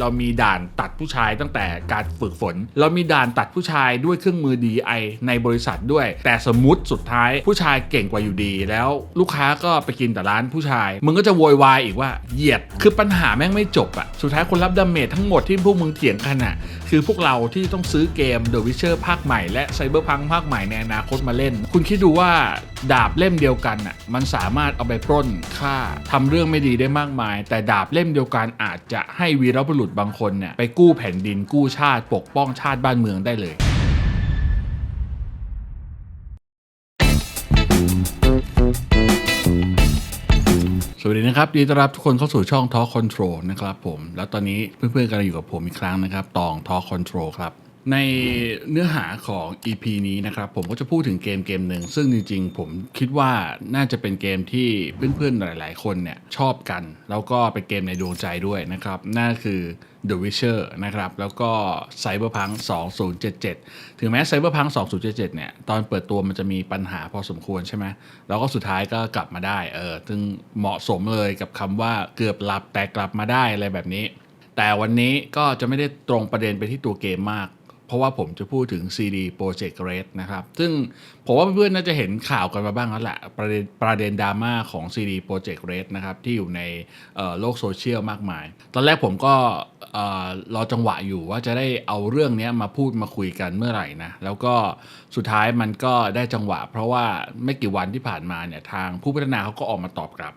เรามีด่านตัดผู้ชายตั้งแต่การฝึกฝน เรามีด่านตัดผู้ชายด้วยเครื่องมือ DI ในบริษัทด้วย แต่สมมติสุดท้ายผู้ชายเก่งกว่าอยู่ดี แล้วลูกค้าก็ไปกินแต่ร้านผู้ชาย มึงก็จะโวยวายอีกว่าเหยียด คือปัญหาแม่งไม่จบอะสุดท้ายคนรับดาเมจทั้งหมดที่พวกมึงเถียงกันอะคือพวกเราที่ต้องซื้อเกม The Witcher ภาคใหม่และ Cyberpunk ภาคใหม่ในอนาคตมาเล่น คุณคิดดูว่า ดาบเล่มเดียวกันอะมันสามารถเอาไปปล้นฆ่าทำเรื่องไม่ดีได้มากมาย แต่ดาบเล่มเดียวกันอาจจะให้วีรบุรุษบางคนเนี่ยไปกู้แผ่นดินกู้ชาติปกป้องชาติบ้านเมืองได้เลยสวัสดีนะครับยินดีต้อนรับทุกคนเข้าสู่ช่อง Talk Control นะครับผม แล้วตอนนี้เพื่อนๆกำลังอยู่กับผมอีกครั้งนะครับ ตอง Talk Control ครับ ในเนื้อหาของ EP นี้นะครับ ผมก็จะพูดถึงเกมเกมหนึ่ง ซึ่งจริงๆ ผมคิดว่าน่าจะเป็นเกมที่เพื่อนๆ หลายๆ คนเนี่ยชอบกัน แล้วก็เป็นเกมในดวงใจด้วยนะครับ นั่นคือ The Witcher นะครับ แล้วก็ Cyberpunk 2077 ถึงแม้ Cyberpunk 2077 เนี่ย ตอนเปิดตัวมันจะมีปัญหาพอสมควรใช่ไหมแล้วก็สุดท้ายก็กลับมาได้เออซึ่งเหมาะสมเลยกับคำว่าเกือบหลับแต่กลับมาได้อะไรแบบนี้ แต่วันนี้ก็จะไม่ได้ตรงประเด็นไปที่ตัวเกมมาก ราะว่าผมจะพูดถึง CD Projekt Red นะครับ ซึ่งผมว่าเพื่อนๆน่าจะเห็นข่าวกันมาบ้างแล้วแหละประเด็นประเด็นดราม่าของ CD Projekt Red นะครับ ที่อยู่ในโลกโซเชียลมากมาย ตอนแรกผมก็รอจังหวะอยู่ว่าจะได้เอาเรื่องนี้มาพูดมาคุยกันเมื่อไหร่นะ แล้วก็สุดท้ายมันก็ได้จังหวะ เพราะว่าไม่กี่วันที่ผ่านมาเนี่ยทางผู้พัฒนาเขาก็ออกมาตอบกลับ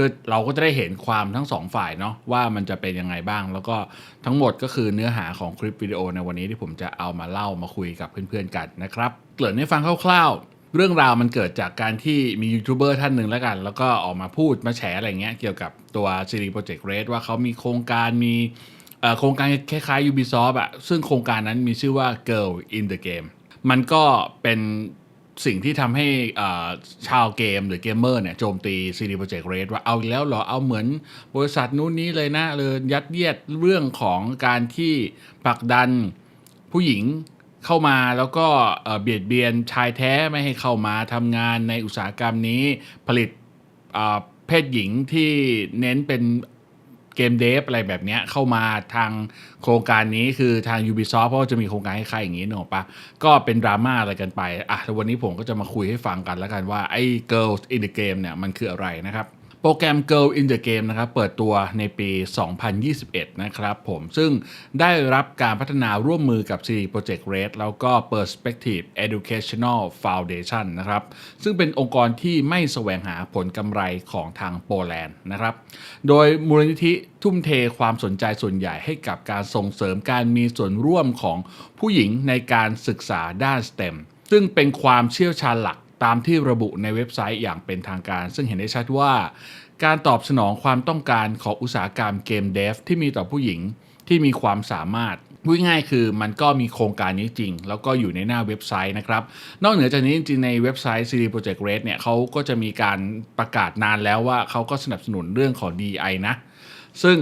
พื่อเราก็จะได้เห็นความทั้งสองฝ่ายเนาะว่ามันจะเป็นยังไงบ้าง แล้วก็ทั้งหมดก็คือเนื้อหาของคลิปวิดีโอในวันนี้ที่ผมจะเอามาเล่ามาคุยกับเพื่อนๆกันนะครับเกริ่นให้ฟังคร่าวๆ เรื่องราวมันเกิดจากการที่มียูทูบเบอร์ท่านหนึ่งแล้วกัน แล้วก็ออกมาพูดมาแฉอะไรเงี้ยเกี่ยวกับตัว Series Project Red ว่าเขามีโครงการมีโครงการคล้ายๆ Ubisoft อะซึ่งโครงการนั้นมีชื่อว่า Girl in the Game มันก็เป็น สิ่งที่ทำให้ชาวเกมหรือเกมเมอร์เนี่ยโจมตี CD Projekt Red ว่าเอาแล้วเหรอ เอาเหมือนบริษัทนู้นนี้เลยนะเลยยัดเยียดเรื่องของการที่ผลักดันผู้หญิงเข้ามาแล้วก็เบียดเบียนชายแท้ไม่ให้เข้ามาทำงานในอุตสาหกรรมนี้ผลิตเพศหญิงที่เน้นเป็น เกมเดฟอะไรแบบเนี้ยเข้ามาทางโครงการนี้คือทาง Ubisoft เพราะว่าจะมีโครงการคล้ายๆอย่างนี้เนอะปะก็เป็นดราม่าอะไรกันไปอะแล้ววันนี้ผมก็จะมาคุยให้ฟังกันแล้วกันว่าไอ้ Girls in the Game เนี่ยมันคืออะไรนะครับ โปรแกรม Girl in the Game นะครับเปิดตัวในปี 2021 นะครับผมซึ่งได้รับการพัฒนาร่วมมือกับ CD Projekt Red แล้วก็ Perspective Educational Foundation นะครับซึ่งเป็นองค์กรที่ไม่แสวงหาผลกำไรของทางโปแลนด์นะครับโดยมูลนิธิทุ่มเทความสนใจส่วนใหญ่ให้กับการส่งเสริมการมีส่วนร่วมของผู้หญิงในการศึกษาด้าน STEM ซึ่งเป็นความเชี่ยวชาญหลัก ตามที่ระบุในเว็บไซต์อย่างเป็นทางการ ซึ่งเห็นได้ชัดว่า การตอบสนองความต้องการของอุตสาหกรรมเกมเดฟที่มีต่อผู้หญิงที่มีความสามารถพูดง่ายคือมันก็มีโครงการนี้จริง แล้วก็อยู่ในหน้าเว็บไซต์นะครับ นอกเหนือจากนี้จริงในเว็บไซต์ CD Projekt Red เนี่ยเขาก็จะมีการประกาศนานแล้วว่าเขาก็สนับสนุนเรื่องของ DI นะ ซึ่ง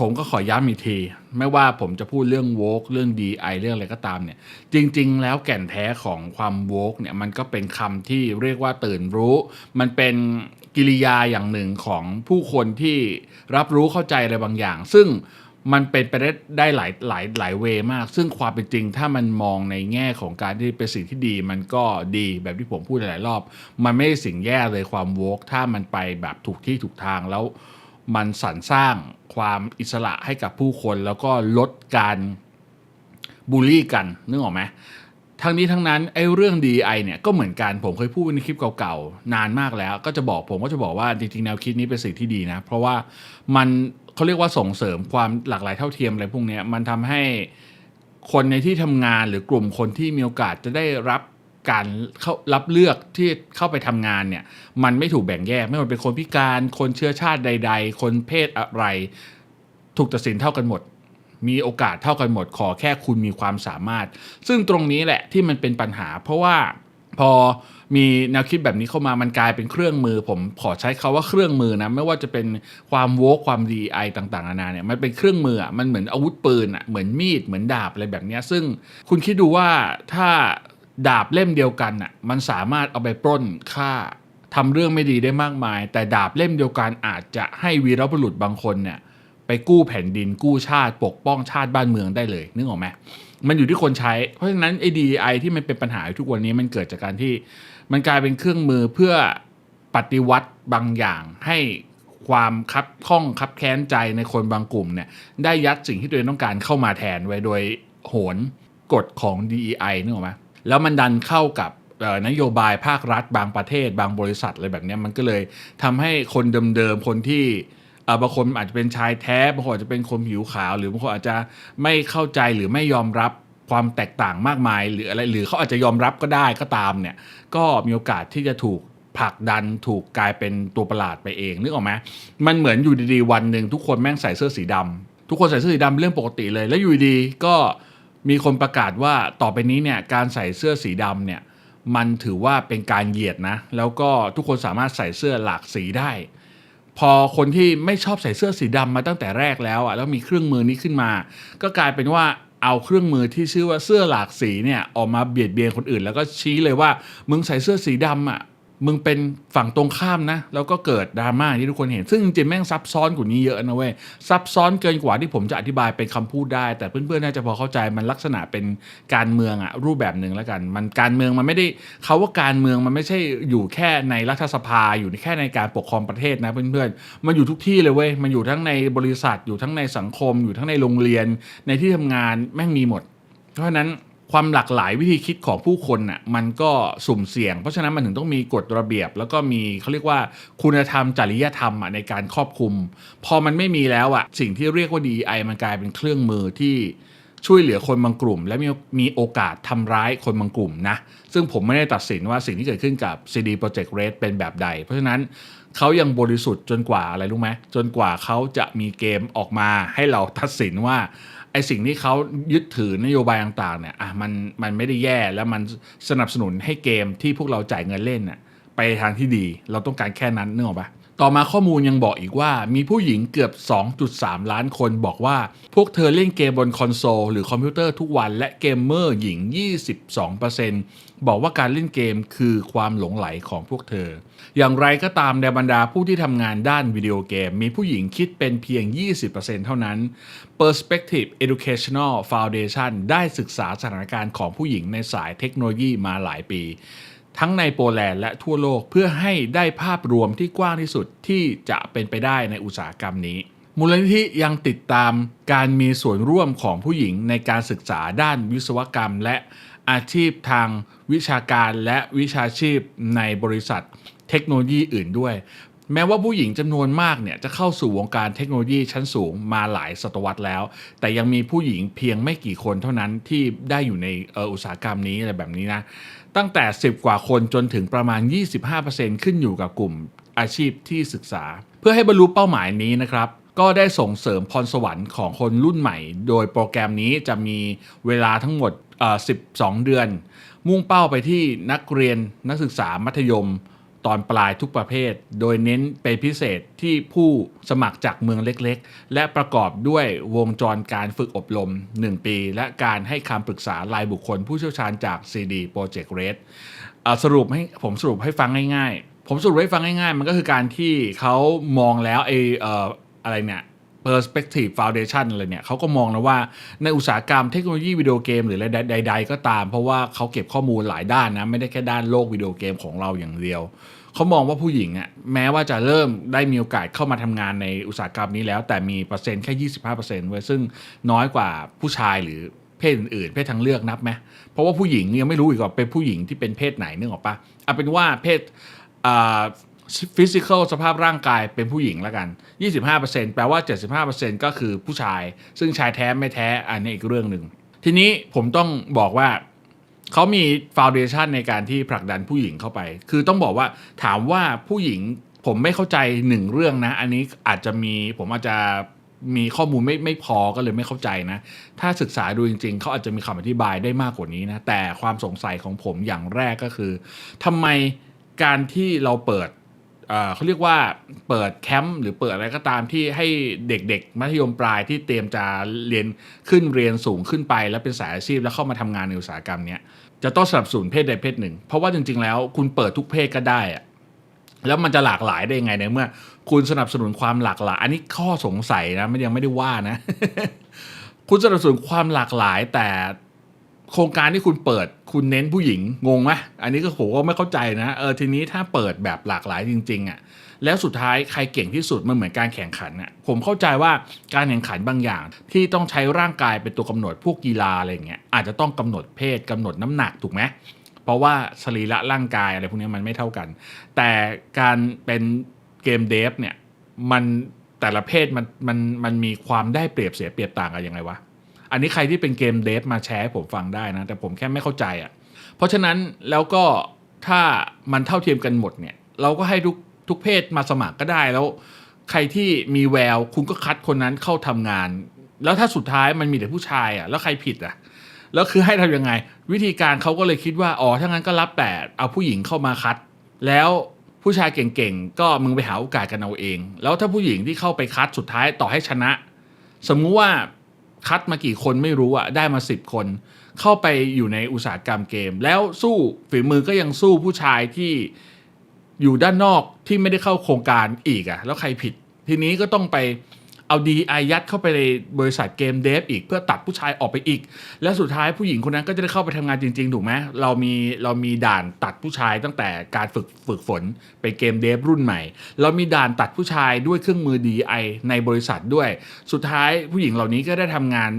ผมก็ขอย้ำอีกที ไม่ว่าผมจะพูดเรื่องโวกเรื่อง DI เรื่องอะไรก็ตามเนี่ย จริง ๆ แล้วแก่นแท้ของความโวกเนี่ยมันก็เป็นคำที่เรียกว่าตื่นรู้ มันเป็นกิริยาอย่างหนึ่งของผู้คนที่รับรู้เข้าใจอะไรบางอย่าง ซึ่งมันเป็นไปได้ได้หลายหลายหลายเวย์มาก ซึ่งความเป็นจริงถ้ามันมองในแง่ของการที่เป็นสิ่งที่ดี มันก็ดีแบบที่ผมพูดหลายรอบ มันไม่ใช่สิ่งแย่เลยความโวกถ้ามันไปแบบถูกที่ถูกทางแล้ว มันสรรสร้างความอิสระให้กับผู้คนแล้วก็ลดการบูลลี่กันนึกออกไหมทั้งนี้ทั้งนั้นไอ้เรื่อง DI เนี่ยก็เหมือนกันผมเคยพูดในคลิปเก่าๆ นานมากแล้ว ก็จะบอกผมก็จะบอกว่าจริงๆแนวคิดนี้เป็นสิ่งที่ดีนะ เพราะว่ามันเขาเรียกว่าส่งเสริมความหลากหลายเท่าเทียมอะไรพวกนี้มันทำให้คนในที่ทำงานหรือกลุ่มคนที่มีโอกาสจะได้รับ การเข้ารับเลือกที่เข้าไปทำงานเนี่ย มันไม่ถูกแบ่งแยก ไม่ว่าเป็นคนพิการคนเชื้อชาติใด ๆ คนเพศอะไร ถูกตัดสินเท่ากันหมด มีโอกาสเท่ากันหมด ขอแค่คุณมีความสามารถ ซึ่งตรงนี้แหละที่มันเป็นปัญหา เพราะว่าพอมีแนวคิดแบบนี้เข้ามามันกลายเป็นเครื่องมือ ผมขอใช้คาว่าเครื่องมือนะ ไม่ว่าจะเป็นความโวกความดีไอต่างๆนานาเนี่ยมันเป็นเครื่องมืออะมันเหมือนอาวุธปืนอะเหมือนมีดเหมือนดาบอะไรแบบนี้ซึ่งคุณคิดดูว่าถ้า ดาบเล่มเดียวกันอะมันสามารถเอาไปปล้นฆ่าทำเรื่องไม่ดีได้มากมาย แต่ดาบเล่มเดียวกันอาจจะให้วีรบุรุษบางคนเนี่ยไปกู้แผ่นดินกู้ชาติปกป้องชาติบ้านเมืองได้เลยนึกออกไหมมันอยู่ที่คนใช้ เพราะฉะนั้นไอ้ DEI ที่มันเป็นปัญหาทุกวันนี้มันเกิดจากการที่มันกลายเป็นเครื่องมือเพื่อปฏิวัติบางอย่าง ให้ความคับข้องคับแค้นใจในคนบางกลุ่มเนี่ยได้ยัดสิ่งที่ตัวเองต้องการเข้ามาแทนไว้โดยโหนกฎของ DEI นึกออกไหม แล้วมันดันเข้ากับนโยบายภาครัฐบางประเทศ บางบริษัทอะไรแบบนี้มันก็เลยทำให้คนเดิมๆคนที่บางคนอาจจะเป็นชายแท้บางคนอาจจะเป็นคนผิวขาว หรือบางคนอาจจะไม่เข้าใจหรือไม่ยอมรับความแตกต่างมากมาย หรืออะไรหรือเขาอาจจะยอมรับก็ได้ก็ตามเนี่ยก็มีโอกาสที่จะถูกผลักดันถูกกลายเป็นตัวประหลาดไปเองนึกออกไหมมันเหมือนอยู่ดีๆวันหนึ่งทุกคนแม่งใส่เสื้อสีดำทุกคนใส่เสื้อสีดำเป็นเรื่องปกติเลย แล้วอยู่ดีก็ มีคนประกาศว่าต่อไปนี้เนี่ยการใส่เสื้อสีดำเนี่ยมันถือว่าเป็นการเหยียดนะ แล้วก็ทุกคนสามารถใส่เสื้อหลากสีได้ พอคนที่ไม่ชอบใส่เสื้อสีดำมาตั้งแต่แรกแล้วอะแล้วมีเครื่องมือนี้ขึ้นมา ก็กลายเป็นว่าเอาเครื่องมือที่ชื่อว่าเสื้อหลากสีเนี่ยออกมาเบียดเบียนคนอื่น แล้วก็ชี้เลยว่ามึงใส่เสื้อสีดำอะ มึงเป็นฝั่งตรงข้ามนะ แล้วก็เกิดดราม่าที่ทุกคนเห็น ซึ่งจริงๆแม่งซับซ้อนกว่านี้เยอะนะเว้ย ซับซ้อนเกินกว่าที่ผมจะอธิบายเป็นคำพูดได้ แต่เพื่อนๆน่าจะพอเข้าใจมันลักษณะเป็นการเมืองอะรูปแบบหนึ่งแล้วกัน มันการเมืองมันไม่ได้เขาว่าการเมืองมันไม่ใช่อยู่แค่ในรัฐสภาอยู่แค่ในการปกครองประเทศนะเพื่อนๆ มันอยู่ทุกที่เลยเว้ย มันอยู่ทั้งในบริษัทอยู่ทั้งในสังคม อยู่ทั้งในโรงเรียน ในที่ทำงานแม่งมีหมด เพราะฉะนั้น ความหลากหลายวิธีคิดของผู้คนน่ะมันก็สุ่มเสี่ยง เพราะฉะนั้นมันถึงต้องมีกฎระเบียบ แล้วก็มีเขาเรียกว่าคุณธรรมจริยธรรมอะในการครอบคลุม พอมันไม่มีแล้วอะสิ่งที่เรียกว่า DEI มันกลายเป็นเครื่องมือที่ช่วยเหลือคนบางกลุ่ม และมีมีโอกาสทำร้ายคนบางกลุ่มนะ ซึ่งผมไม่ได้ตัดสินว่าสิ่งที่เกิดขึ้นกับ CD Projekt Red เป็นแบบใด เพราะฉะนั้นเขายังบริสุทธิ์จนกว่าอะไรรู้ไหมจนกว่าเขาจะมีเกมออกมาให้เราตัดสินว่า ไอสิ่งที่เขายึดถือนโยบายต่างๆเนี่ยอะมันมันไม่ได้แย่แล้วมันสนับสนุนให้เกมที่พวกเราจ่ายเงินเล่นน่ะไปทางที่ดี เราต้องการแค่นั้นนึกออกปะ ต่อมาข้อมูลยังบอกอีกว่ามีผู้หญิงเกือบ 2.3 ล้านคนบอกว่า พวกเธอเล่นเกมบนคอนโซลหรือคอมพิวเตอร์ทุกวันและเกมเมอร์หญิง 22%บอกว่าการเล่นเกมคือความหลงไหลของพวกเธอ อย่างไรก็ตามในบรรดาผู้ที่ทำงานด้านวิดีโอเกม มีผู้หญิงคิดเป็นเพียง 20%เท่านั้น Perspective Educational Foundation ได้ศึกษาสถานการณ์ของผู้หญิงในสายเทคโนโลยีมาหลายปี ทั้งในโปแลนด์และทั่วโลกเพื่อให้ได้ภาพรวมที่กว้างที่สุดที่จะเป็นไปได้ในอุตสาหกรรมนี้ มูลนิธิยังติดตามการมีส่วนร่วมของผู้หญิงในการศึกษาด้านวิศวกรรม และอาชีพทางวิชาการและวิชาชีพในบริษัทเทคโนโลยีอื่นด้วย แม้ว่าผู้หญิงจำนวนมากเนี่ยจะเข้าสู่วงการเทคโนโลยีชั้นสูงมาหลายศตวรรษแล้ว แต่ยังมีผู้หญิงเพียงไม่กี่คนเท่านั้นที่ได้อยู่ในอออุตสาหกรรมนี้อะไรแบบนี้นะ ตั้งแต่ 10 กว่าคนจนถึงประมาณ 25%ขึ้นอยู่กับกลุ่มอาชีพที่ศึกษา เพื่อให้บรรลุเป้าหมายนี้นะครับ ก็ได้ส่งเสริมพรสวรรค์ของคนรุ่นใหม่ โดยโปรแกรมนี้จะมีเวลาทั้งหมดอ่อ12 เดือน มุ่งเป้าไปที่นักเรียนนักศึกษามัธยม ตอนปลายทุกประเภท โดยเน้นเป็นพิเศษที่ผู้สมัครจากเมืองเล็กๆ และประกอบด้วยวงจรการฝึกอบรม 1 ปี และการให้คำปรึกษารายบุคคลผู้เชี่ยวชาญจาก CD Project Red สรุปให้ผมสรุปให้ฟังง่ายๆ ผมสรุปให้ฟังง่ายๆ มันก็คือการที่เขามองแล้วไอเอ่ออะไรเนี่ย Perspective Foundation อะไรเนี่ยเขาก็มองแล้วว่าในอุตสาหกรรมเทคโนโลยีวิดีโอเกมหรืออะไรใด ๆ ก็ตาม เพราะว่าเขาเก็บข้อมูลหลายด้านนะ ไม่ได้แค่ด้านโลกวิดีโอเกมของเราอย่างเดียว เขามองว่าผู้หญิงอะแม้ว่าจะเริ่มได้มีโอกาสเข้ามาทำงานในอุตสาหกรรมนี้แล้ว แต่มีเปอร์เซ็นต์แค่ 25%เว้ยซึ่งน้อยกว่าผู้ชายหรือเพศอื่นๆเพศทางเลือกนับไหมเพราะว่าผู้หญิงยังไม่รู้อีกว่าเป็นผู้หญิงที่เป็นเพศไหนนึกออกปะเอาเป็นว่าเพศอ่า ฟิสิก a l สภาพร่างกายเป็นผู้หญิงแล้วกัน 25%แปลว่า 75%ก็คือผู้ชาย ซึ่งชายแท้ไม่แท้อันนี้อีกเรื่องหนึ่ง ทีนี้ผมต้องบอกว่าเขามีฟาวเดชันในการที่ผลักดันผู้หญิงเข้าไป คือต้องบอกว่าถามว่าผู้หญิงผมไม่เข้าใจหนึ่งเรื่องนะ อันนี้อาจจะมีผมอาจจะมีข้อมูลไม่ไม่พอก็เลยไม่เข้าใจนะ ถ้าศึกษาดูจริง ๆ เขาอาจจะมีคำอธิบายได้มากกว่านี้นะ แต่ความสงสัยของผมอย่างแรกก็คือทำไมการที่เราเปิด เขาเรียกว่าเปิดแคมป์หรือเปิดอะไรก็ตามที่ให้เด็กๆ มัธยมปลายที่เตรียมจะเรียนขึ้นเรียนสูงขึ้นไป แล้วเป็นสายอาชีพแล้วเข้ามาทำงานในอุตสาหกรรมเนี้ยจะต้องสนับสนุนเพศใดเพศหนึ่ง เพราะว่าจริง ๆ แล้วคุณเปิดทุกเพศก็ได้อะแล้วมันจะหลากหลายได้ยังไงในเมื่อ คุณสนับสนุนความหลากหลาย อันนี้ข้อสงสัยนะไม่ยังไม่ได้ว่านะ คุณสนับสนุนความหลากหลายแต่โครงการที่คุณเปิด คุณเน้นผู้หญิงงงไหมอันนี้ก็ผมก็ไม่เข้าใจนะเออทีนี้ถ้าเปิดแบบหลากหลายจริงๆอะ่ะแล้วสุดท้ายใครเก่งที่สุดมันเหมือนการแข่งขันอะผมเข้าใจว่าการแข่งขันบางอย่าง ที่ต้องใช้ร่างกายเป็นตัวกำหนดพวกกีฬาอะไรเงี้ยอาจจะต้องกำหนดเพศกำหนดน้ำหนักถูกไหมเพราะว่าสรีระร่างกายอะไรพวกนี้มันไม่เท่ากัน แต่การเป็นเกมเดฟเนี่ยมันแต่ละเพศมันมันมันมีความได้เปรียบเสียเปรียบต่างกันยังไงวะ อันนี้ใครที่เป็นเกมเดฟมาแชร์ให้ผมฟังได้นะ แต่ผมแค่ไม่เข้าใจอะ่ะ เพราะฉะนั้นแล้วก็ถ้ามันเท่าเทียมกันหมดเนี่ย เราก็ให้ทุกทุกเพศมาสมัครก็ได้แล้ว ใครที่มีแววคุณก็คัดคนนั้นเข้าทำงาน แล้วถ้าสุดท้ายมันมีแต่ผู้ชายอะ่ะแล้วใครผิดอะแล้วคือให้ทำยังไง วิธีการเขาก็เลยคิดว่าอ๋อถ้างั้นก็รับแต่เอาผู้หญิงเข้ามาคัด แล้วผู้ชายเก่งๆก็มึงไปหาโอกาสกันเอาเอง แล้วถ้าผู้หญิงที่เข้าไปคัดสุดท้ายต่อให้ชนะ สมมุติว่า คัดมากี่คนไม่รู้อะได้มาสิบคน เข้าไปอยู่ในอุตสาหกรรมเกม แล้วสู้ฝีมือก็ยังสู้ผู้ชายที่อยู่ด้านนอกที่ไม่ได้เข้าโครงการอีกอะแล้วใครผิด ทีนี้ก็ต้องไป เอาดีไอยัดเข้าไปในบริษัทเกมเดฟอีกเพื่อตัดผู้ชายออกไปอีก แล้วสุดท้ายผู้หญิงคนนั้นก็จะได้เข้าไปทำงานจริง ๆ ถูกไหมเรามีเรามีด่านตัดผู้ชายตั้งแต่การฝึกฝึกฝนไปเกมเดฟรุ่นใหม่ เรามีด่านตัดผู้ชายด้วยเครื่องมือ DI ในบริษัทด้วย สุดท้ายผู้หญิงเหล่านี้ก็ได้ทำงาน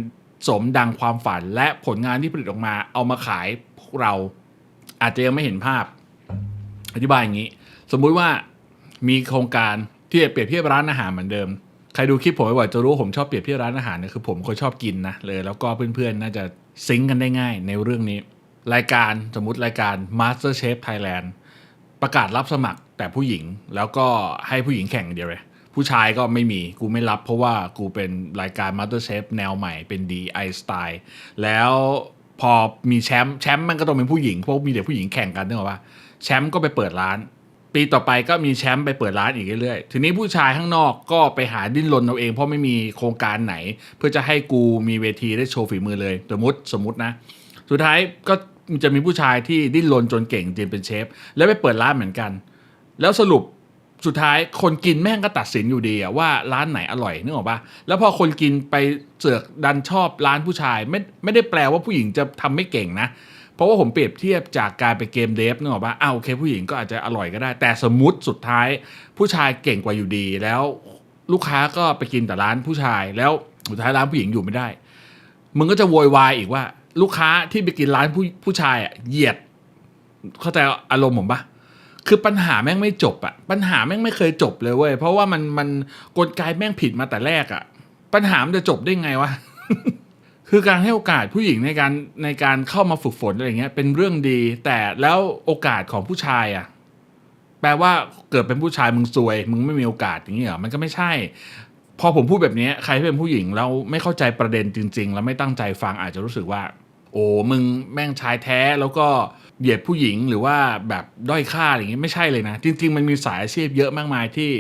สมดังความฝันและผลงานที่ผลิตออกมา เอามาขายพวกเราอาจจะยังไม่เห็นภาพ อธิบายอย่างนี้ สมมุติว่ามีโครงการที่จะเปรียบเทียบร้านอาหารเหมือนเดิม ใครดูคลิปผมบ่อยๆจะรู้ว่าผมชอบเปรียบเทียบร้านอาหารเนี่ยคือผมคนชอบกินนะเลยแล้วก็เพื่อนๆน่าจะซิงกันได้ง่ายในเรื่องนี้ รายการสมมติรายการ Master Chef Thailand ประกาศรับสมัครแต่ผู้หญิงแล้วก็ให้ผู้หญิงแข่งอย่างเดียวเลยผู้ชายก็ไม่มีกูไม่รับเพราะว่ากูเป็นรายการ Master Chef แนวใหม่เป็น DI Style แล้วพอมีแชมป์แชมป์มันก็ต้องเป็นผู้หญิงเพราะมีแต่ผู้หญิงแข่งกันนึกออกปะแชมป์ก็ไปเปิดร้าน ปีต่อไปก็มีแชมป์ไปเปิดร้านอีกเรื่อยๆ ทีนี้ผู้ชายข้างนอกก็ไปหาดิ้นรนเอาเองเพราะไม่มีโครงการไหน เพื่อจะให้กูมีเวทีได้โชว์ฝีมือเลย สมมติสมมตินะ สุดท้ายก็จะมีผู้ชายที่ดิ้นรนจนเก่งจนเป็นเชฟ แล้วไปเปิดร้านเหมือนกัน แล้วสรุปสุดท้ายคนกินแม่งก็ตัดสินอยู่ดีอะว่าร้านไหนอร่อยนึกออกปะแล้วพอคนกินไปเสือกดันชอบร้านผู้ชายไม่ไม่ได้แปลว่าผู้หญิงจะทำไม่เก่งนะ เพราะว่าผมเปรียบเทียบจากการไปเกมเดฟนึกออกปะอ้าวโอเคผู้หญิงก็อาจจะอร่อยก็ได้ แต่สมมติสุดท้ายผู้ชายเก่งกว่าอยู่ดี แล้วลูกค้าก็ไปกินแต่ร้านผู้ชาย แล้วสุดท้ายร้านผู้หญิงอยู่ไม่ได้ มึงก็จะโวยวายอีกว่า ลูกค้าที่ไปกินร้านผู้ผู้ชายอะเหยียด เข้าใจอารมณ์ผมปะคือปัญหาแม่งไม่จบอะปัญหาแม่งไม่เคยจบเลยเว้ยเพราะว่ามันมันกลไกแม่งผิดมาแต่แรกอะปัญหามันจะจบได้ไงวะ คือการให้โอกาสผู้หญิงในการในการเข้ามาฝึกฝนอะไรเงี้ยเป็นเรื่องดี แต่แล้วโอกาสของผู้ชายอะแปลว่าเกิดเป็นผู้ชายมึงซวย มึงไม่มีโอกาสอย่างเงี้ยมันก็ไม่ใช่ พอผมพูดแบบนี้ใครที่เป็นผู้หญิงแล้วไม่เข้าใจประเด็นจริง ๆ แล้วไม่ตั้งใจฟังอาจจะรู้สึกว่า โอ้มึงแม่งชายแท้แล้วก็เหยียดผู้หญิงหรือว่าแบบด้อยค่าอะไรอย่างเงี้ยไม่ใช่เลยนะ จริง ๆ มันมีสายอาชีพเยอะมากมายที่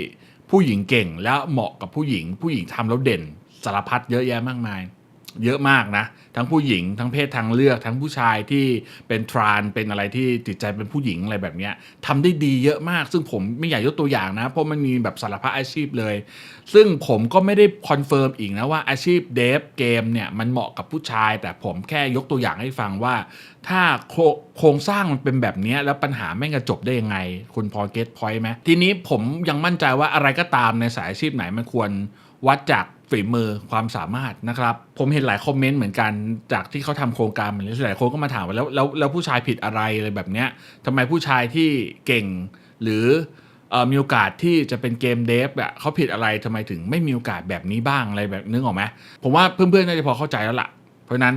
ผู้หญิงเก่งแล้วเหมาะกับผู้หญิง ผู้หญิงทำแล้วเด่นสารพัดเยอะแยะมากมาย เยอะมากนะ ทั้งผู้หญิงทั้งเพศทางเลือกทั้งผู้ชายที่เป็นทรานเป็นอะไรที่จิตใจเป็นผู้หญิงอะไรแบบนี้ทำได้ดีเยอะมาก ซึ่งผมไม่อยากยกตัวอย่างนะ เพราะมันมีแบบสารพัดอาชีพเลย ซึ่งผมก็ไม่ได้คอนเฟิร์มอีกนะว่าอาชีพเดฟเกมเนี่ยมันเหมาะกับผู้ชาย แต่ผมแค่ยกตัวอย่างให้ฟังว่า ถ้าโครงสร้างมันเป็นแบบนี้แล้วปัญหาแม่งจะจบได้ยังไง คุณพอเก็ตพอยต์ไหมทีนี้ผมยังมั่นใจว่าอะไรก็ตามในสายอาชีพไหนมันควรวัดจาก ฝีมือความสามารถนะครับ ผมเห็นหลายคอมเมนต์เหมือนกันจากที่เขาทำโครงการเหมันหลายคนก็มาถามว่าแล้วแล้วแล้วผู้ชายผิดอะไรอะไรแบบเนี้ยทำไมผู้ชายที่เก่งหรืออมีโอกาสที่จะเป็นเกมเดฟอะเขาผิดอะไรทำไมถึงไม่มีโอกาสแบบนี้บ้างอะไรแบบนึกออกไหมผมว่าเพื่อนๆน่าจะพอเข้าใจแล้วล่ะ เพราะฉะนั้น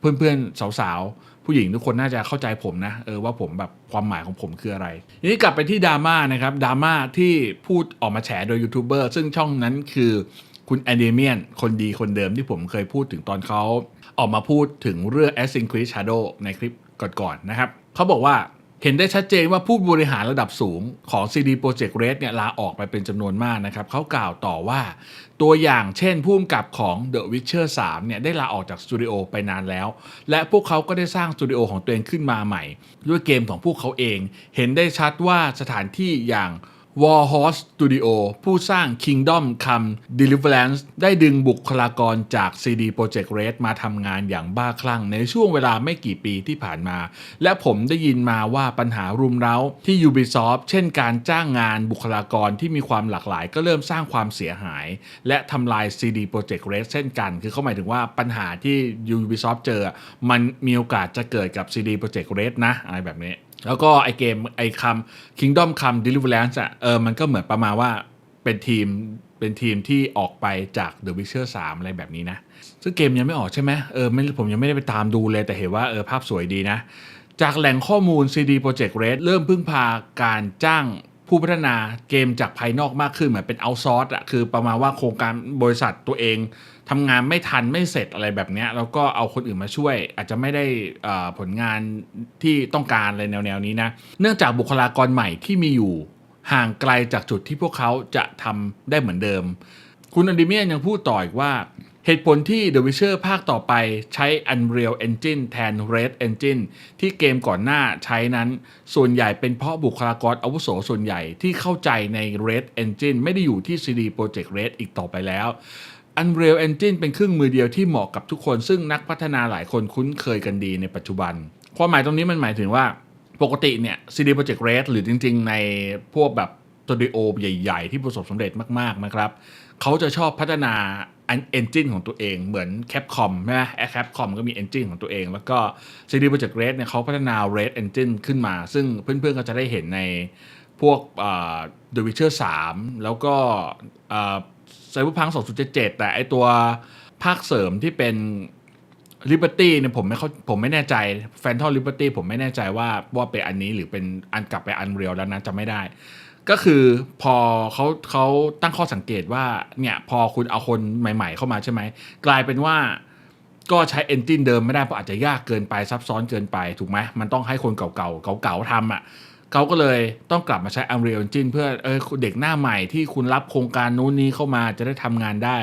เพื่อนๆสาวๆ ผู้หญิงทุกคนน่าจะเข้าใจผมนะเออว่าผมแบบความหมายของผมคืออะไรทีนี้กลับไปที่ดราม่านะครับดราม่าที่พูดออกมาแฉโดยยูทูบเบอร์ซึ่งช่องนั้นคือ คุณแอนเดเมียนคนดีคนเดิมที่ผมเคยพูดถึงตอนเขาออกมาพูดถึงเรื่อง a s i n Creed Shadow ในคลิปก่อนๆนะครับเขาบอกว่าเห็นได้ชัดเจนว่าผู้บริหารระดับสูงของ CD Projekt Red เนี่ยลาออกไปเป็นจำนวนมากนะครับเขากล่าวต่อว่า ตัวอย่างเช่นผู้กำกับของ The Witcher 3 เนี่ยได้ลาออกจากสตูดิโอไปนานแล้ว และพวกเขาก็ได้สร้างสตูดิโอของตัวเองขึ้นมาใหม่ ด้วยเกมของพวกเขาเอง เห็นได้ชัดว่าสถานที่อย่าง Warhorse Studio ผู้สร้าง Kingdom Come Deliverance ได้ดึงบุคลากรจาก CD Projekt Red มาทำงานอย่างบ้าคลั่งในช่วงเวลาไม่กี่ปีที่ผ่านมา และผมได้ยินมาว่าปัญหารุมเร้าที่ Ubisoft เช่นการจ้างงานบุคลากรที่มีความหลากหลายก็เริ่มสร้างความเสียหาย และทำลาย CD Projekt Red เช่นกัน คือเขาหมายถึงว่าปัญหาที่ Ubisoft เจอ มันมีโอกาสจะเกิดกับ CD Projekt Red นะ อะไรแบบนี้ แล้วก็ไอเกมไอคำ Kingdom Come Deliverance อะเออมันก็เหมือนประมาณว่าเป็นทีมเป็นทีมที่ออกไปจาก The Witcher 3 อะไรแบบนี้นะ ซึ่งเกมยังไม่ออกใช่ไหมเออไม่ผมยังไม่ได้ไปตามดูเลยแต่เห็นว่าเออภาพสวยดีนะ จากแหล่งข้อมูล CD Projekt Red เริ่มพึ่งพาการจ้างผู้พัฒนาเกมจากภายนอกมากขึ้นเหมือนเป็นเอาซอร์สอะคือประมาณว่าโครงการบริษัทตัวเอง ทำงานไม่ทันไม่เสร็จอะไรแบบนี้แล้วก็เอาคนอื่นมาช่วย อาจจะไม่ได้ผลงานที่ต้องการอะไรแนวๆนี้นะเนื่องจากบุคลากรใหม่ที่มีอยู่ห่างไกลจากจุดที่พวกเขาจะทำได้เหมือนเดิม คุณอันดิเมียนยังพูดต่ออีกว่าเหตุผลที่ The Witcher ภาคต่อไปใช้ Unreal Engine แทน Red Engine ที่เกมก่อนหน้าใช้นั้น ส่วนใหญ่เป็นเพราะบุคลากรอาวุโสส่วนใหญ่ที่เข้าใจใน Red Engine ไม่ได้อยู่ที่ CD Projekt Red อีกต่อไปแล้ว Unreal Engine เป็นเครื่องมือเดียวที่เหมาะกับทุกคน ซึ่งนักพัฒนาหลายคนคุ้นเคยกันดีในปัจจุบัน ความหมายตรงนี้มันหมายถึงว่าปกติเนี่ย CD Projekt Red หรือจริง ๆ ในพวกแบบสตูดิโอใหญ่ ๆ ที่ประสบสำเร็จมาก ๆ นะครับ เขาจะชอบพัฒนาอันเอนจินของตัวเองเหมือน Capcom ใช่ไหมแอ Capcom ก็มีเอนจินของตัวเอง แล้วก็ CD Projekt Red เนี่ยเขาพัฒนา Red Engine ขึ้นมา ซึ่งเพื่อน ๆ ก็จะได้เห็นในพวกเอ่อ The Witcher 3 แล้วก็ เอ่อ Cyberpunk 2077แต่ไอตัวภาคเสริมที่เป็น Liberty เนี่ยผมไม่เข้าผมไม่แน่ใจ Phantom Liberty ผมไม่แน่ใจว่าว่าเป็นอันนี้หรือเป็นอันกลับไป Unreal แล้วนะจำไม่ได้ ก็คือพอเขาเขาตั้งข้อสังเกตว่าเนี่ยพอคุณเอาคนใหม่ ๆ เข้ามาใช่ไหมกลายเป็นว่าก็ใช้เอนจินเดิมไม่ได้เพราะอาจจะยากเกินไปซับซ้อนเกินไปถูกไหมมันต้องให้คนเก่าๆเก่าๆทำอะ เขาก็เลยต้องกลับมาใช้ Unreal Engine เพื่อเออเด็กหน้าใหม่ที่คุณรับโครงการนู้นนี้เข้ามาจะได้ทำงานได้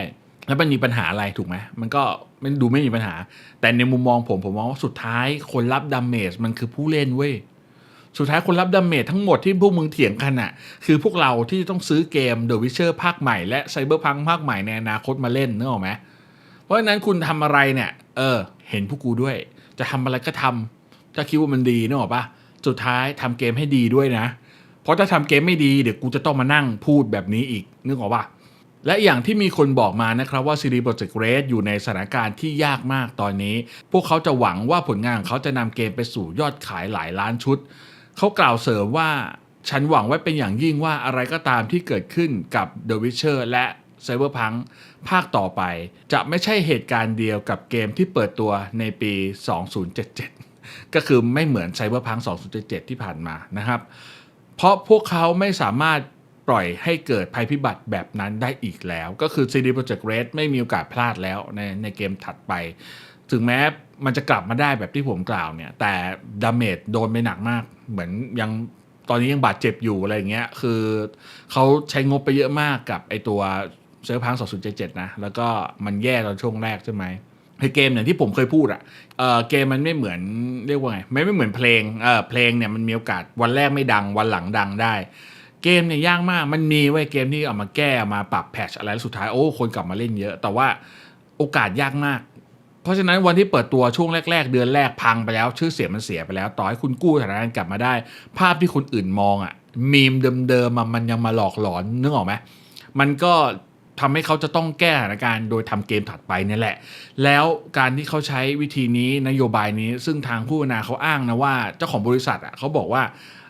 แล้วมันมีปัญหาอะไรถูกไหมมันก็ไม่ดูไม่มีปัญหา แต่ในมุมมองผมผมมองว่าสุดท้ายคนรับดาเมจมันคือผู้เล่นเว้ยสุดท้ายคนรับดาเมจทั้งหมดที่พวกมึงเถียงกันอะคือพวกเราที่ต้องซื้อเกม The Witcher ภาคใหม่และ Cyberpunk ภาคใหม่ในอนาคตมาเล่นนึกออกไหมเพราะฉะนั้นคุณทำอะไรเนี่ย เออ เห็นพวกกูด้วย จะทำอะไรก็ทำถ้าคิดว่ามันดีนึกออกปะ สุดท้ายทำเกมให้ดีด้วยนะ เพราะถ้าทำเกมไม่ดีเดี๋ยวกูจะต้องมานั่งพูดแบบนี้อีกนึกออกปะและอย่างที่มีคนบอกมานะครับว่า CD Projekt Red อยู่ในสถานการณ์ที่ยากมากตอนนี้ พวกเขาจะหวังว่าผลงานของเขาจะนำเกมไปสู่ยอดขายหลายล้านชุด เขากล่าวเสริมว่า ฉันหวังไว้เป็นอย่างยิ่งว่าอะไรก็ตามที่เกิดขึ้นกับ The Witcher และ Cyberpunk ภาคต่อไป จะไม่ใช่เหตุการณ์เดียวกับเกมที่เปิดตัวในปี 2077 ก็คือไม่เหมือน Cyberpunk 2077 ที่ผ่านมานะครับ เพราะพวกเขาไม่สามารถปล่อยให้เกิดภัยพิบัติแบบนั้นได้อีกแล้ว ก็คือ CD Projekt Red ไม่มีโอกาสพลาดแล้วในในเกมถัดไป ถึงแม้มันจะกลับมาได้แบบที่ผมกล่าวเนี่ย แต่ดาเมจโดนไปหนักมาก เหมือนยังตอนนี้ยังบาดเจ็บอยู่อะไรอย่างเงี้ย คือเขาใช้งบไปเยอะมากกับไอตัวเซิร์ฟพัง2077 นะ แล้วก็มันแย่ตอนช่วงแรกใช่ไหม คือเกมอย่างที่ผมเคยพูดอะเออเกมมันไม่เหมือนเรียกว่าไงไม่ไม่เหมือนเพลงเออเพลงเนี่ยมันมีโอกาสวันแรกไม่ดังวันหลังดังได้ เกมเนี่ยยากมากมันมีไว้เกมที่เอามาแก้มาปรับแพชอะไรแล้วสุดท้ายโอ้คนกลับมาเล่นเยอะ แต่ว่าโอกาสยากมาก เพราะฉะนั้นวันที่เปิดตัวช่วงแรก ๆ เดือนแรกพังไปแล้ว ชื่อเสียงมันเสียไปแล้ว ต่อให้คุณกู้สถานการณ์กลับมาได้ ภาพที่คนอื่นมองอะมีมเดิมๆมันยังมาหลอกหลอนนึกออกไหมมันก็ ทำให้เขาจะต้องแก้สถานการณ์โดยทำเกมถัดไปเนี่ยแหละ แล้วการที่เขาใช้วิธีนี้นโยบายนี้ ซึ่งทางผู้นาเขาอ้างนะว่าเจ้าของบริษัทอะเขาบอกว่า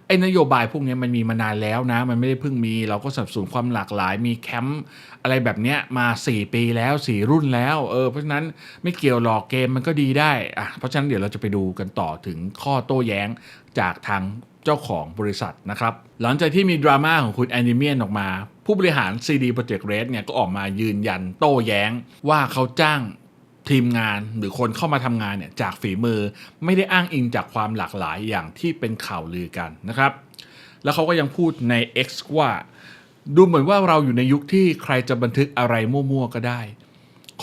ไอ้นโยบายพวกนี้มันมีมานานแล้วนะ มันไม่ได้เพิ่งมี เราก็สับสนความหลากหลาย มีแคมป์อะไรแบบเนี้ยมา 4 ปีแล้ว 4 รุ่นแล้วเออเพราะฉะนั้นไม่เกี่ยวหรอกเกมมันก็ดีได้อะเพราะฉะนั้นเดี๋ยวเราจะไปดูกันต่อถึงข้อโต้แย้งจากทางเจ้าของบริษัทนะครับ หลังจากที่มีดราม่าของคุณแอนิเมียนออกมา ผู้บริหาร CD Projekt Red เนี่ยก็ออกมายืนยันโต้แย้งว่าเขาจ้างทีมงานหรือคนเข้ามาทำงานเนี่ยจากฝีมือไม่ได้อ้างอิงจากความหลากหลายอย่างที่เป็นข่าวลือกันนะครับ แล้วเขาก็ยังพูดใน X ว่า ดูเหมือนว่าเราอยู่ในยุคที่ใครจะบันทึกอะไรมั่วๆก็ได้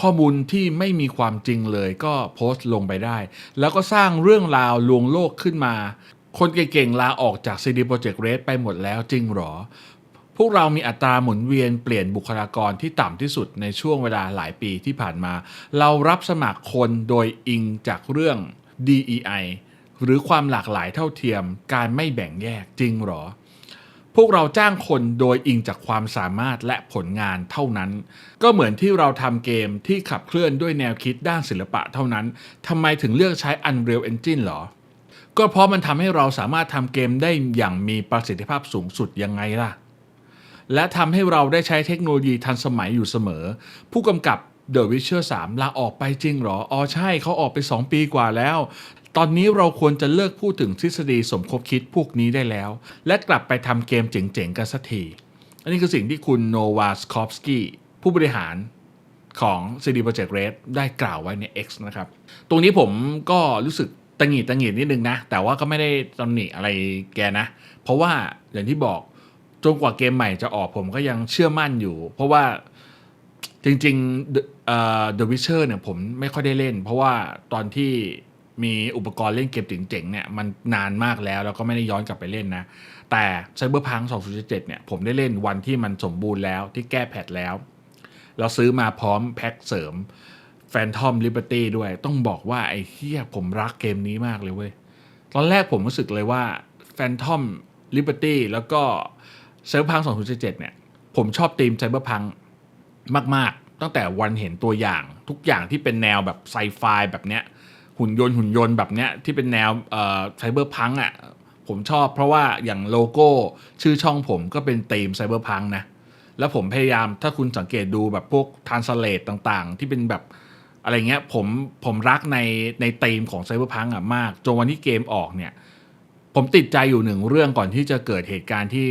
ข้อมูลที่ไม่มีความจริงเลยก็โพสต์ลงไปได้ แล้วก็สร้างเรื่องราวลวงโลกขึ้นมา คนเก่งๆลาออกจาก CD Projekt Red ไปหมดแล้วจริงหรอ พวกเรามีอัตราหมุนเวียนเปลี่ยนบุคลากรที่ต่ำที่สุดในช่วงเวลาหลายปีที่ผ่านมา เรารับสมัครคนโดยอิงจากเรื่อง DEI หรือความหลากหลายเท่าเทียม การไม่แบ่งแยกจริงหรอ พวกเราจ้างคนโดยอิงจากความสามารถและผลงานเท่านั้น ก็เหมือนที่เราทำเกมที่ขับเคลื่อนด้วยแนวคิดด้านศิลปะเท่านั้นทำไมถึงเลือกใช้ Unreal Engine หรอ ก็เพราะมันทำให้เราสามารถทำเกมได้อย่างมีประสิทธิภาพสูงสุดยังไงล่ะ และทำให้เราได้ใช้เทคโนโลยีทันสมัยอยู่เสมอ ผู้กำกับ The Witcher 3 ลาออกไปจริงเหรอ อ๋อใช่เขาออกไป 2 ปีกว่าแล้ว ตอนนี้เราควรจะเลิกพูดถึงทฤษฎีสมคบคิดพวกนี้ได้แล้ว และกลับไปทำเกมเจ๋งๆกันสักที อันนี้คือสิ่งที่คุณโนวาสคอฟสกี้ผู้บริหารของ CD Projekt Red ได้กล่าวไว้ใน X นะครับ ตรงนี้ผมก็รู้สึกตังหงิดตังหงิดนิดนึงนะ แต่ว่าก็ไม่ได้ตำหนิอะไรแกนะ เพราะว่าอย่างที่บอก จนกว่าเกมใหม่จะออกผมก็ยังเชื่อมั่นอยู่ เพราะว่าจริงๆเอ่อ The Witcher เนี่ยผมไม่ค่อยได้เล่น เพราะว่าตอนที่มีอุปกรณ์เล่นเกมเจ๋งๆเนี่ยมันนานมากแล้ว แล้วก็ไม่ได้ย้อนกลับไปเล่นนะ แต่ Cyberpunk 2077เนี่ยผมได้เล่นวันที่มันสมบูรณ์แล้วที่แก้แพทแล้ว เราซื้อมาพร้อมแพ็คเสริม Phantom Liberty ด้วย ต้องบอกว่าไอ้เฮียผมรักเกมนี้มากเลยเว้ย ตอนแรกผมรู้สึกเลยว่า Phantom Liberty แล้วก็ Cyberpunk 2077เนี่ย ผมชอบธีม Cyberpunk มาก ๆ ตั้งแต่วันเห็นตัวอย่างทุกอย่างที่เป็นแนวแบบไซไฟแบบเนี้ย หุ่นยนต์หุ่นยนต์แบบเนี้ย ที่เป็นแนวเอ่อไซเบอร์พังอะผมชอบเพราะว่าอย่างโลโก้ชื่อช่องผมก็เป็นธีมไซเบอร์พังนะ แล้วผมพยายามถ้าคุณสังเกตดูแบบพวกทานสเลตต่างๆ ที่เป็นแบบอะไรเงี้ยผมผมรักในในธีมของไซเบอร์พังอะมากจนวันที่เกมออกเนี่ย ผมติดใจอยู่หนึ่งเรื่องก่อนที่จะเกิดเหตุการณ์ที่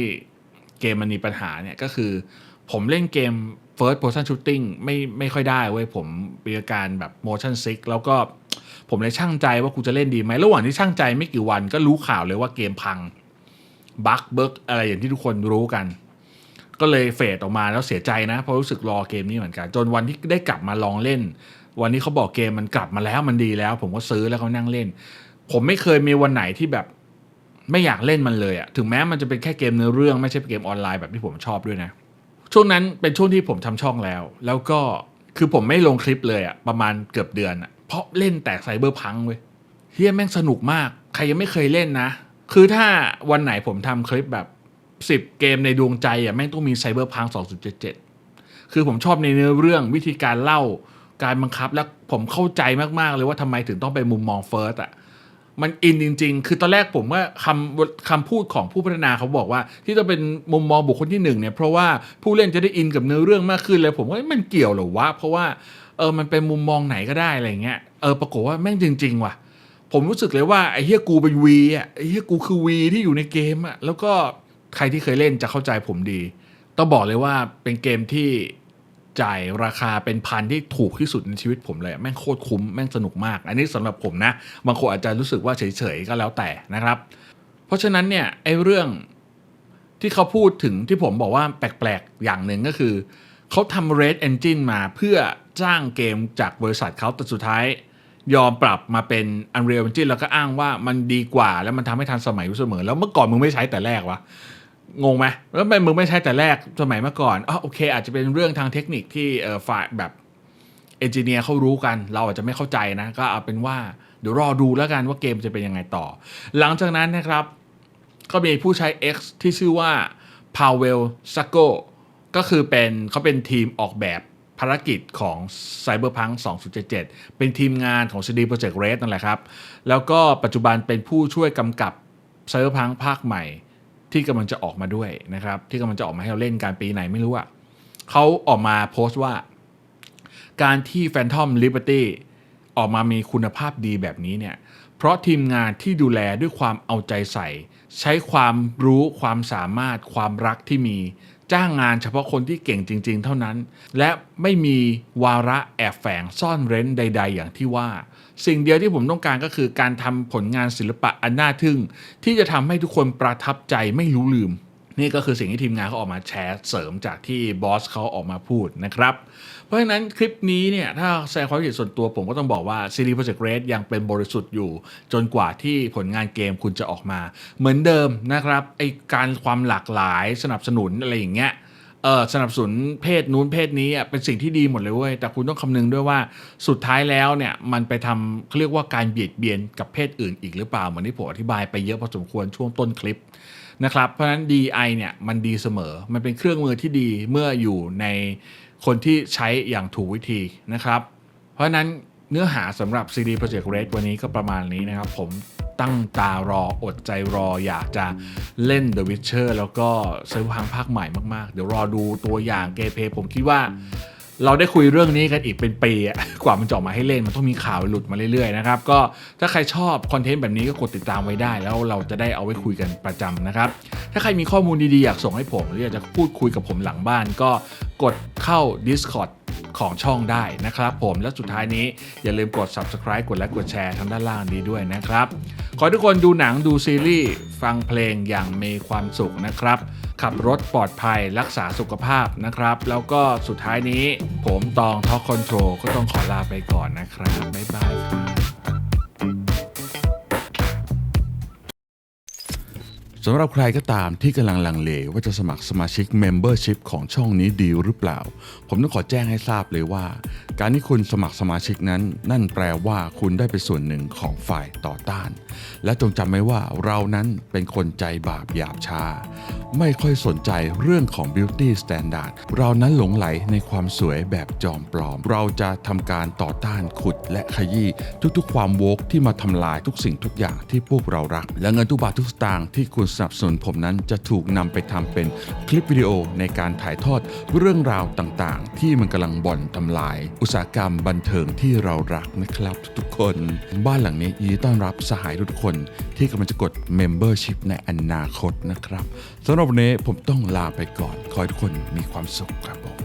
เกมมันมีปัญหาเนี่ยก็คือ ผมเล่นเกม First Person Shooting ไม่ไม่ค่อยได้เว้ยผมมีอาการแบบ motion sick แล้วก็ผมเลยช่างใจว่ากูจะเล่นดีไหมระหว่างที่ช่างใจไม่กี่วันก็รู้ข่าวเลยว่าเกมพังบั๊กเบิร์กอะไรอย่างที่ทุกคนรู้กัน ก็เลยเฟดออกมาแล้วเสียใจนะเพราะรู้สึกรอเกมนี้เหมือนกัน จนวันที่ได้กลับมาลองเล่น วันนี้เขาบอกเกมมันกลับมาแล้วมันดีแล้ว ผมก็ซื้อแล้วก็นั่งเล่น ผมไม่เคยมีวันไหนที่แบบ ไม่อยากเล่นมันเลยอะถึงแม้มันจะเป็นแค่เกมเนื้อเรื่องไม่ใช่เกมออนไลน์แบบที่ผมชอบด้วยนะ ช่วงนั้นเป็นช่วงที่ผมทำช่องแล้ว แล้วก็คือผมไม่ลงคลิปเลยอะประมาณเกือบเดือนอะเพราะเล่นแต่ไซเบอร์พังเว้ยเฮียแม่งสนุกมาก ใครยังไม่เคยเล่นนะ คือถ้าวันไหนผมทำคลิปแบบ 10 เกมในดวงใจอะแม่งต้องมีไซเบอร์พัง2077 คือผมชอบในเนื้อเรื่องวิธีการเล่าการบังคับและผมเข้าใจมาก ๆ เลยว่าทำไมถึงต้องไปมุมมองเฟิร์สอะ มันอินจริง ๆ คือตอนแรกผมว่าคำคำพูดของผู้พัฒนาเขาบอกว่า ที่จะเป็นมุมมองบุคคลที่หนึ่งเนี่ยเพราะว่าผู้เล่นจะได้อินกับเนื้อเรื่องมากขึ้นเลยผมว่ามันเกี่ยวหรอวะเพราะว่าเออมันเป็นมุมมองไหนก็ได้อะไรเงี้ยเออปรากฏว่าแม่งจริง ๆ ว่ะ ผมรู้สึกเลยว่าไอ้เฮียกูเป็นวีอะไอ้เฮียกูคือวีที่อยู่ในเกมอะแล้วก็ใครที่เคยเล่นจะเข้าใจผมดี ต้องบอกเลยว่าเป็นเกมที่ จ่ายราคาเป็นพันที่ถูกที่สุดในชีวิตผมเลยแม่งโคตรคุ้มแม่งสนุกมาก อันนี้สำหรับผมนะบางคนอาจจะรู้สึกว่าเฉยๆก็แล้วแต่นะครับ เพราะฉะนั้นเนี่ยไอ้เรื่องที่เขาพูดถึงที่ผมบอกว่าแปลกๆ อย่างหนึ่งก็คือ เขาทำ Red Engine มาเพื่อจ้างเกมจากบริษัทเขาแต่สุดท้าย ยอมปรับมาเป็น Unreal Engine แล้วก็อ้างว่ามันดีกว่า แล้วมันทำให้ทันสมัยอยู่เสมอ แล้วเมื่อก่อนมึงไม่ใช้แต่แรกวะ งงไหมแล้วทำไมมึงไม่ใช้แต่แรกสมัยเมื่อก่อนอ๋อโอเค อาจจะเป็นเรื่องทางเทคนิคที่ฝ่ายแบบเอนจิเนียร์เขารู้กัน เราอาจจะไม่เข้าใจนะ ก็เอาเป็นว่าเดี๋ยวรอดูแล้วกันว่าเกมจะเป็นยังไงต่อ หลังจากนั้นนะครับ ก็มีผู้ใช้ X ที่ชื่อว่า Pavel s a k o ก็คือเป็นเขาเป็นทีมออกแบบภารกิจของ Cyberpunk 2077 เป็นทีมงานของ CD Projekt Red นั่นแหละครับ แล้วก็ปัจจุบันเป็นผู้ช่วยกำกับ Cyberpunk ภาคใหม่ ที่กำลังจะออกมาด้วยนะครับ ที่กำลังจะออกมาให้เราเล่นการปีไหนไม่รู้อะเขาออกมาโพสต์ว่า การที่ Phantom Liberty ออกมามีคุณภาพดีแบบนี้เนี่ย เพราะทีมงานที่ดูแลด้วยความเอาใจใส่ ใช้ความรู้ความสามารถความรักที่มี จ้างงานเฉพาะคนที่เก่งจริง ๆ เท่านั้น และไม่มีวาระแอบแฝงซ่อนเร้นใด ๆ อย่างที่ว่า สิ่งเดียวที่ผมต้องการก็คือการทำผลงานศิลปะอันน่าทึ่ง ที่จะทำให้ทุกคนประทับใจไม่รู้ลืม นี่ก็คือสิ่งที่ทีมงานเขาออกมาแชร์เสริมจากที่บอสเขาออกมาพูดนะครับ เพราะฉะนั้นคลิปนี้เนี่ยถ้าแสดงความคิดเห็นส่วนตัวผมก็ต้องบอกว่าซีรีส์ Project Red ยังเป็นบริสุทธิ์อยู่ จนกว่าที่ผลงานเกมคุณจะออกมา เหมือนเดิมนะครับไอการความหลากหลายสนับสนุนอะไรอย่างเงี้ยเออสนับสนุนเพศนู้นเพศนี้อะเป็นสิ่งที่ดีหมดเลยเว้ยแต่คุณต้องคำนึงด้วยว่าสุดท้ายแล้วเนี่ยมันไปทำเขาเรียกว่าการเบียดเบียนกับเพศอื่นอีกหรือเปล่าเหมือนที่ผมอธิบายไปเยอะพอสมควรช่วงต้นคลิปนะครับเพราะฉะนั้น DI เนี่ยมันดีเสมอมันเป็นเครื่องมือที่ดีเมื่ออยู่ใน คนที่ใช้อย่างถูกวิธีนะครับ เพราะนั้นเนื้อหาสำหรับ CD Projekt Red วันนี้ก็ประมาณนี้นะครับ ผมตั้งตารออดใจรออยากจะเล่น The Witcher แล้วก็เซิร์ฟพังภาคใหม่มาก ๆ เดี๋ยวรอดูตัวอย่างเกมเพย์ผมคิดว่า เราได้คุยเรื่องนี้กันอีกเป็นปีอะกว่ามันจะออกมาให้เล่นมันต้องมีข่าวหลุดมาเรื่อยๆนะครับก็ถ้าใครชอบคอนเทนต์แบบนี้ก็กดติดตามไว้ได้ แล้วเราจะได้เอาไว้คุยกันประจำนะครับ ถ้าใครมีข้อมูลดีๆอยากส่งให้ผมหรืออยากจะพูดคุยกับผมหลังบ้าน ก็กดเข้า Discord ของช่องได้นะครับผมและสุดท้ายนี้อย่าลืมกด subscribe กดไลค์กดแชร์ทางด้านล่างนี้ด้วยนะครับ ขอทุกคนดูหนังดูซีรีส์ฟังเพลงอย่างมีความสุขนะครับ ขับรถปลอดภัยรักษาสุขภาพนะครับ แล้วก็สุดท้ายนี้ ผมตองท็อกคอนโทรลก็ต้องขอลาไปก่อนนะครับ บ๊ายบายครับ สำหรับใครก็ตามที่กำลังลังเลว่าจะสมัครสมาชิก Membership ของช่องนี้ดีหรือเปล่า ผมต้องขอแจ้งให้ทราบเลยว่า การที่คุณสมัครสมาชิกนั้น นั่นแปลว่าคุณได้เป็นส่วนหนึ่งของฝ่ายต่อต้าน และจงจำไว้ว่าเรานั้นเป็นคนใจบาปหยาบช้าไม่ค่อยสนใจเรื่องของ beauty standard เรานั้นหลงไหลในความสวยแบบจอมปลอม เราจะทำการต่อต้านขุดและขยี้ทุกๆ ความโวกที่มาทำลายทุกสิ่งทุกอย่างที่พวกเรารัก และเงินทุกบาททุกสตางค์ที่คุณสนับสนุนผมนั้นจะถูกนำไปทำเป็นคลิปวิดีโอในการถ่ายทอดเรื่องราวต่างๆ ที่มันกำลังบ่อนทำลาย อุตสาหกรรมบันเทิงที่เรารักนะครับทุกๆคน บ้านหลังนี้ยินดีต้อนรับสหายทุกคนที่กำลังจะกด Membership ในอนาคตนะครับสำหรับวันนี้ผมต้องลาไปก่อน ขอให้ทุกคนมีความสุขครับ